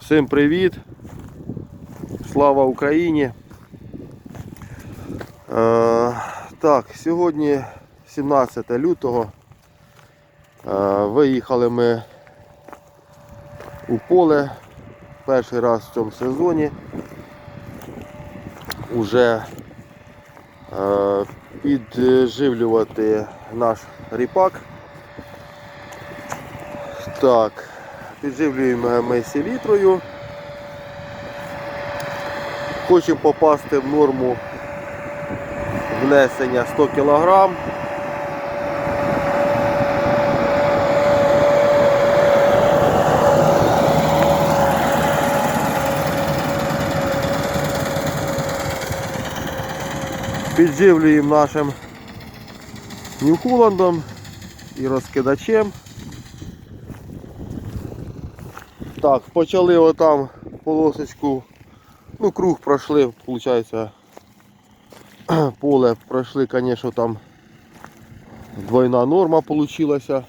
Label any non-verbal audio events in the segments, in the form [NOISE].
Всім привіт! Слава Україні! Е, так, сьогодні 17 лютого. Е, виїхали ми у поле перший раз в цьому сезоні. Уже е, підживлювати наш ріпак. Так, підживлюємо ми селітрою. Хочемо попасти в норму внесення 100 кг. Підживлюємо нашим Нью-Холландом і розкидачем. Так, почали отам полосочку, ну круг пройшли, виходить, [CLEARS THROAT] поле пройшли, звісно, там двойна норма получилася.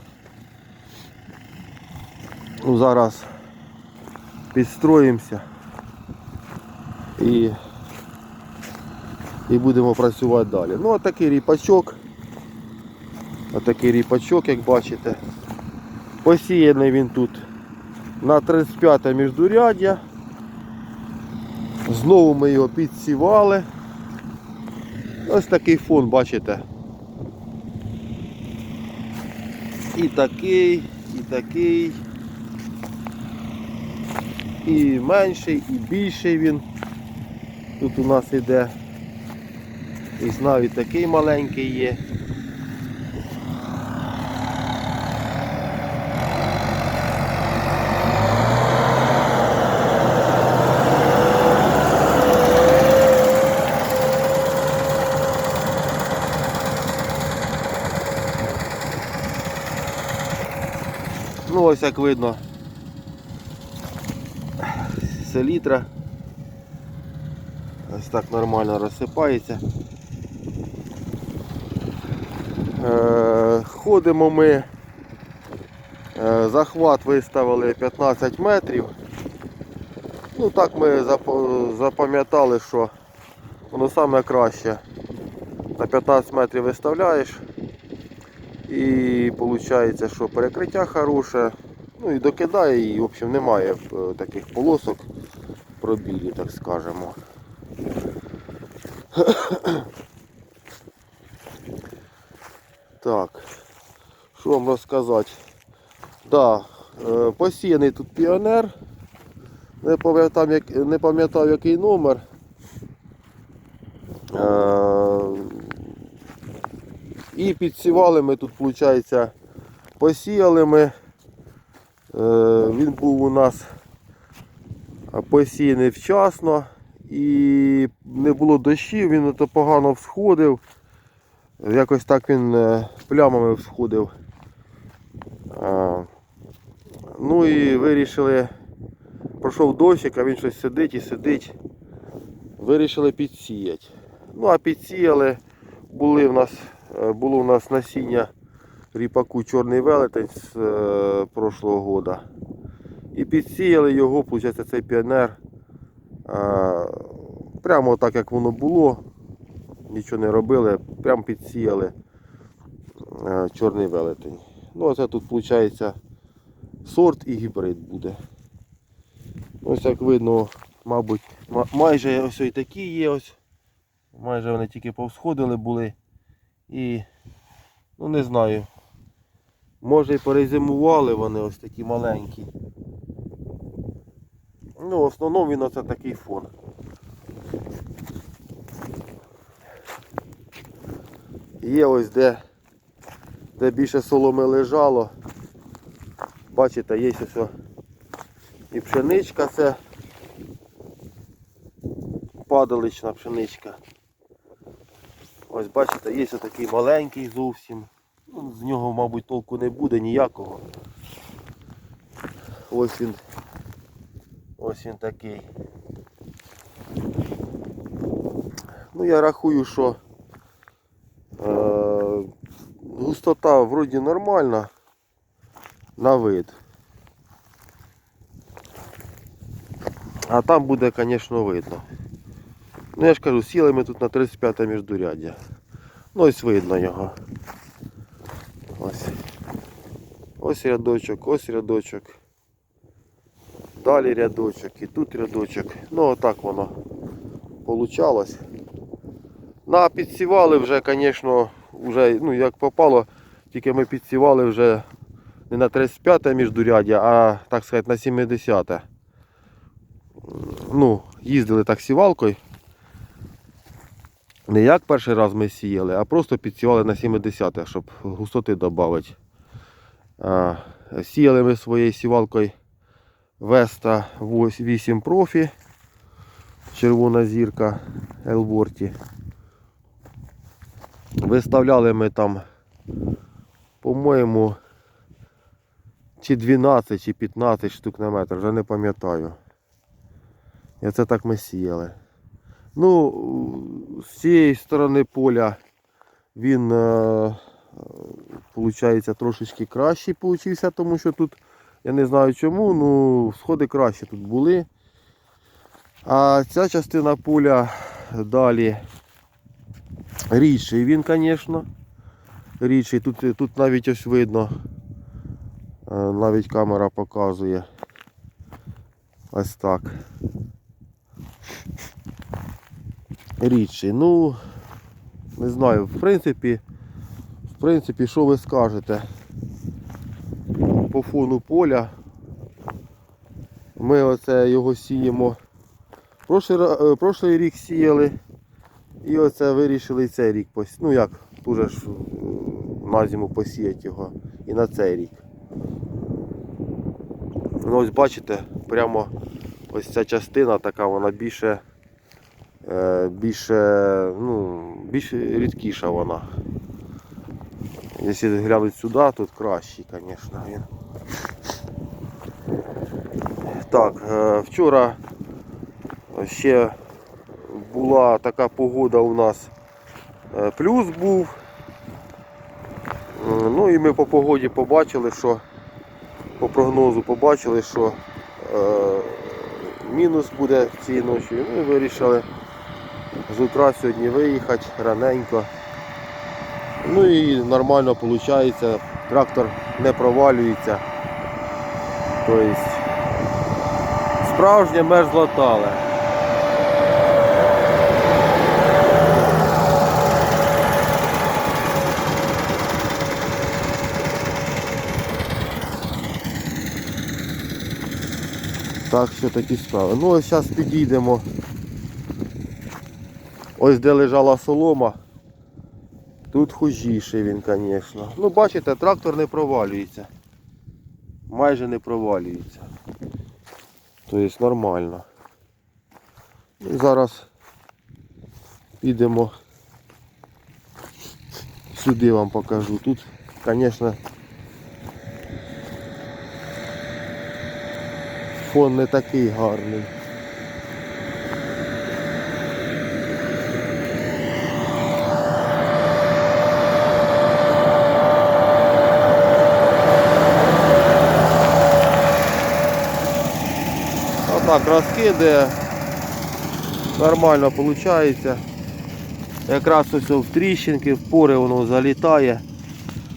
Ну, зараз підстроїмося і, і будемо працювати далі. Ну, а такий ріпачок. Отакий ріпачок, як бачите. Посіяний він тут на 35 міждуряддя. Знову ми його підсівали. Ось такий фон, бачите. І такий, і такий. І менший, і більший він. Тут у нас іде. І навіть такий маленький є. Ну ось як видно. Селітра. Ось так нормально розсипається. Е, ходимо ми. Е, захват виставили 15 метрів. Ну так ми запам'ятали, що воно саме краще. На 15 метрів виставляєш. І виходить, що перекриття хороше. Ну і докидає, і в общем немає е, таких полосок пробілі, так скажемо. Так, що вам розказати? Да, е, посіяний тут піонер. Не пам'ятав, як, не пам'ятав який номер. І підсівали ми тут, виходить, посіяли ми. Е, Він був у нас посіяний вчасно і не було дощів, він то погано всходив. Якось так він е, плямами всходив. Ну і вирішили, пройшов дощик, а він щось сидить і сидить. Вирішили підсіяти. Ну а підсіяли, були в нас, е, було у нас насіння ріпаку чорний велетень з е, прошлого года. І підсіяли його, виходить, цей піонер. Е, прямо так як воно було. Нічого не робили, прямо підсіяли е, чорний велетень. Ну оце тут виходить сорт і гібрид буде. Ось як видно, мабуть, майже ось такі є ось. Майже вони тільки повсходили були. І ну не знаю. Може і перезимували вони ось такі маленькі. Ну, в основному він оце такий фон. Є ось де, де більше соломи лежало. Бачите, є ось і пшеничка це падалична пшеничка. Ось бачите, є такий маленький зовсім. Ну, з нього, мабуть, толку не буде ніякого. Ось він. Ось він такий. Ну я рахую, що е, густота вроді нормальна на вид. А там буде, звісно, видно. Ну я ж кажу, сіли ми тут на 35 міждуряддя. Ну ось видно його. Ось. Ось рядочок, ось рядочок. Далі рядочок і тут рядочок. Ну отак воно получалось. На підсівали вже, звісно, вже, ну як попало, тільки ми підсівали вже не на 35 міждуряддя, а так сказати на 70-те. Ну, їздили так сівалкою. Не як перший раз ми сіяли, а просто підсівали на 70, щоб густоти додати. Сіяли ми своєю сівалкою Vesta 8 Profi. Червона зірка Елворті. Виставляли ми там, по-моєму, чи 12, чи 15 штук на метр, вже не пам'ятаю. І оце так ми сіяли. Ну, з цієї сторони поля він, е, виходить, трошечки кращий получився, тому що тут, я не знаю чому, ну сходи краще тут були. А ця частина поля далі рідший він, звісно. Рідший. Тут, тут навіть ось видно, е, навіть камера показує. Ось так. Рідший. Ну, не знаю, в принципі, в принципі, що ви скажете по фону поля. Ми оце його сіємо. Прошлий, е, прошлий рік сіяли. І оце вирішили цей рік пос... Ну як, дуже ж е, на зиму посіяти його і на цей рік. Ну ось бачите, прямо ось ця частина така, вона більше, більше, ну, більш рідкіша вона. Якщо глянути сюди, тут кращий, звісно, він. Так, е, вчора ще була така погода у нас. е, Плюс був. Е, Ну і ми по погоді побачили, що по прогнозу побачили, що е, мінус буде цієї ночі. Ну і вирішили з утра сьогодні виїхати раненько. Ну і нормально виходить, трактор не провалюється. Тобто справжнє мерзлотале. Так що такі справи. Ну ось зараз підійдемо. Ось де лежала солома. Тут хужіший він, звісно. Ну бачите, трактор не провалюється. Майже не провалюється. Тобто нормально. І зараз підемо сюди вам покажу. Тут, звісно, фон не такий гарний. Отак розкидає. Нормально виходить. Якраз ось в тріщинки, в пори воно залітає.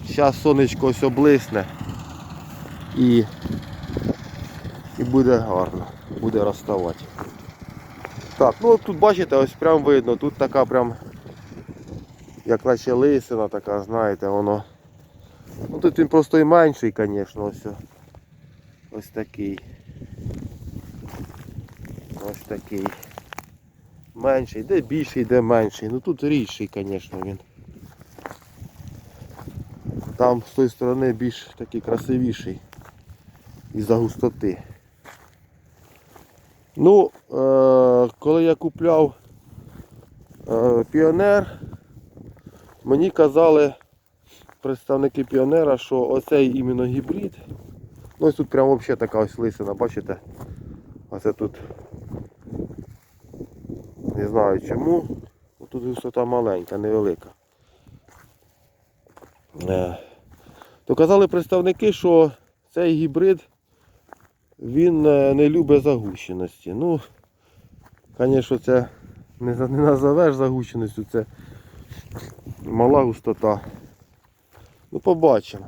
Зараз сонечко ось облисне і, і буде гарно, буде розставати. Так, ну тут бачите, ось прям видно, тут така прям, як наче лисина така, знаєте, воно. Ну тут він просто і менший, звісно, ось. Ось такий. Ось такий. Менший, де більший, де менший. Ну тут рідший, звісно, він. Там з тої сторони більш такий красивіший. Із-за густоти. Ну, е- коли я купляв е- піонер, мені казали представники піонера, що оцей іменно гібрид. Ну ось тут прямо взагалі така ось лисина, бачите? Оце тут не знаю чому. Тут висота маленька, невелика. Е, То казали представники, що цей гібрид він е, не любить загущеності. Ну, звісно, це не назовеш загущеністю, це мала густота. Ну, побачимо.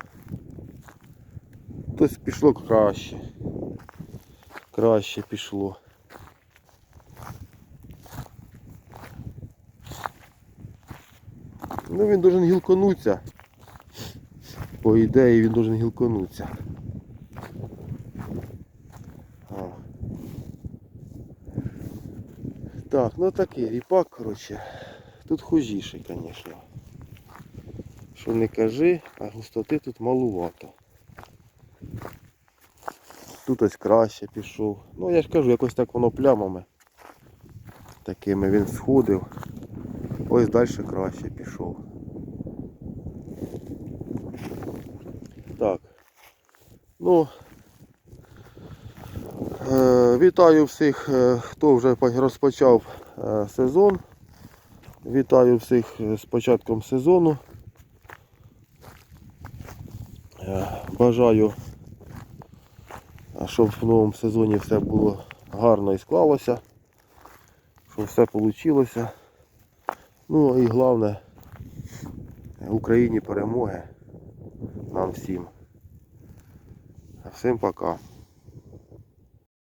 Хтось пішло краще. Краще пішло. Ну він должен гілконуться. По ідеї він должен гілконуться. А. Так, ну такий ріпак, коротше. Тут хужіший, звісно. Що не кажи, а густоти тут малувато. Тут ось краще пішов. Ну я ж кажу, якось так воно плямами. Такими він сходив. Ось далі краще пішов. Так. Ну, е, вітаю всіх, е, хто вже розпочав е, сезон. Вітаю всіх з початком сезону. Бажаю, щоб в новому сезоні все було гарно і склалося, щоб все вийшло. Ну і головне, Україні перемоги нам всім. Всім пока.